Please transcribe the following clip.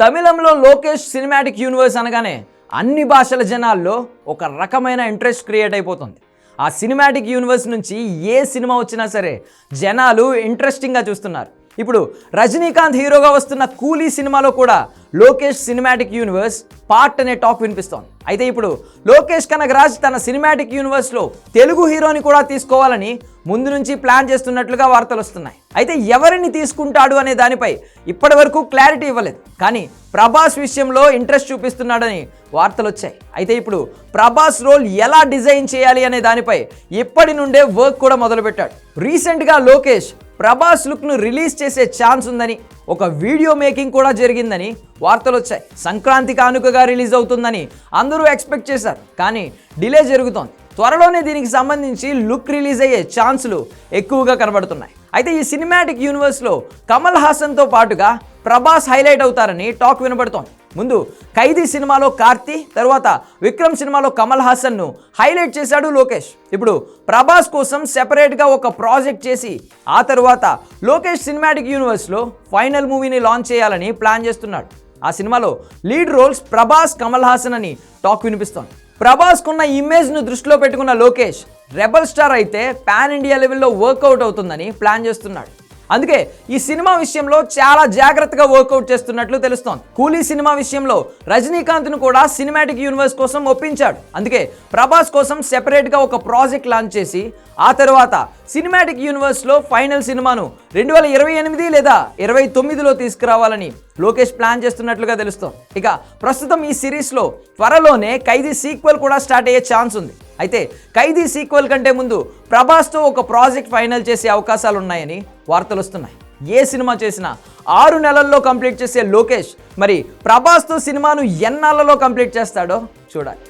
తమిళంలో Lokesh cinematic universe అనగానే అన్ని భాషల జనాల్లో ఒక రకమైన ఇంట్రెస్ట్ క్రియేట్ అయిపోతుంది. ఆ సినిమాటిక్ యూనివర్స్ నుంచి ఏ సినిమా వచ్చినా సరే జనాలు ఇంట్రెస్టింగ్గా చూస్తున్నారు. ఇప్పుడు రజనీకాంత్ హీరోగా వస్తున్న కూలీ సినిమాలో కూడా లోకేష్ సినిమాటిక్ యూనివర్స్ పార్ట్ అనే టాక్ వినిపిస్తోంది. అయితే ఇప్పుడు లోకేష్ కనగరాజ్ తన సినిమాటిక్ యూనివర్స్లో తెలుగు హీరోని కూడా తీసుకోవాలని ముందు నుంచి ప్లాన్ చేస్తున్నట్లుగా వార్తలు వస్తున్నాయి. అయితే ఎవరిని తీసుకుంటాడు అనే దానిపై ఇప్పటి వరకు క్లారిటీ ఇవ్వలేదు. కానీ ప్రభాస్ విషయంలో ఇంట్రెస్ట్ చూపిస్తున్నాడని వార్తలు వచ్చాయి. అయితే ఇప్పుడు ప్రభాస్ రోల్ ఎలా డిజైన్ చేయాలి అనే దానిపై ఇప్పటి నుండే వర్క్ కూడా మొదలుపెట్టాడు. రీసెంట్గా లోకేష్ ప్రభాస్ లుక్ను రిలీజ్ చేసే ఛాన్స్ ఉందని ఒక వీడియో మేకింగ్ కూడా జరిగిందని వార్తలు వచ్చాయి. సంక్రాంతి కానుకగా రిలీజ్ అవుతుందని అందరూ ఎక్స్పెక్ట్ చేశారు. కానీ డిలే జరుగుతోంది. త్వరలోనే దీనికి సంబంధించి లుక్ రిలీజ్ అయ్యే ఛాన్సులు ఎక్కువగా కనబడుతున్నాయి. అయితే ఈ సినిమాటిక్ యూనివర్స్లో కమల్ హాసన్తో పాటుగా ప్రభాస్ హైలైట్ అవుతారని టాక్ వినబడుతోంది. ముందు ఖైదీ సినిమాలో కార్తీ తర్వాత విక్రమ్ సినిమాలో కమల్ హాసన్ను హైలైట్ చేశాడు లోకేష్. ఇప్పుడు ప్రభాస్ కోసం సెపరేట్గా ఒక ప్రాజెక్ట్ చేసి ఆ తర్వాత లోకేష్ సినిమాటిక్ యూనివర్స్లో ఫైనల్ మూవీని లాంచ్ చేయాలని ప్లాన్ చేస్తున్నాడు. ఆ సినిమాలో లీడ్ రోల్స్ ప్రభాస్ కమల్ హాసన్ అని టాక్ వినిపిస్తోంది. ప్రభాస్కున్న ఇమేజ్ను దృష్టిలో పెట్టుకున్న లోకేష్ రెబల్ స్టార్ అయితే పాన్ ఇండియా లెవెల్లో వర్కౌట్ అవుతుందని ప్లాన్ చేస్తున్నాడు. అందుకే ఈ సినిమా విషయంలో చాలా జాగ్రత్తగా వర్కౌట్ చేస్తున్నట్లు తెలుస్తోంది. కూలీ సినిమా విషయంలో రజనీకాంత్ను కూడా సినిమాటిక్ యూనివర్స్ కోసం ఒప్పించాడు. అందుకే ప్రభాస్ కోసం సెపరేట్గా ఒక ప్రాజెక్ట్ లాంచ్ చేసి ఆ తర్వాత సినిమాటిక్ యూనివర్స్లో ఫైనల్ సినిమాను రెండు వేల ఇరవై ఎనిమిది లేదా ఇరవై తొమ్మిదిలో తీసుకురావాలని లోకేష్ ప్లాన్ చేస్తున్నట్లుగా తెలుస్తోంది. ఇక ప్రస్తుతం ఈ సిరీస్లో త్వరలోనే ఖైదీ సీక్వెల్ కూడా స్టార్ట్ అయ్యే ఛాన్స్ ఉంది. అయితే ఖైదీ సీక్వెల్ కంటే ముందు ప్రభాస్తో ఒక ప్రాజెక్ట్ ఫైనల్ చేసే అవకాశాలు ఉన్నాయని వార్తలు వస్తున్నాయి. ఏ సినిమా చేసినా ఆరు నెలల్లో కంప్లీట్ చేసే లోకేష్ మరి ప్రభాస్తో సినిమాను ఎన్నాళ్ళలో కంప్లీట్ చేస్తాడో చూడాలి.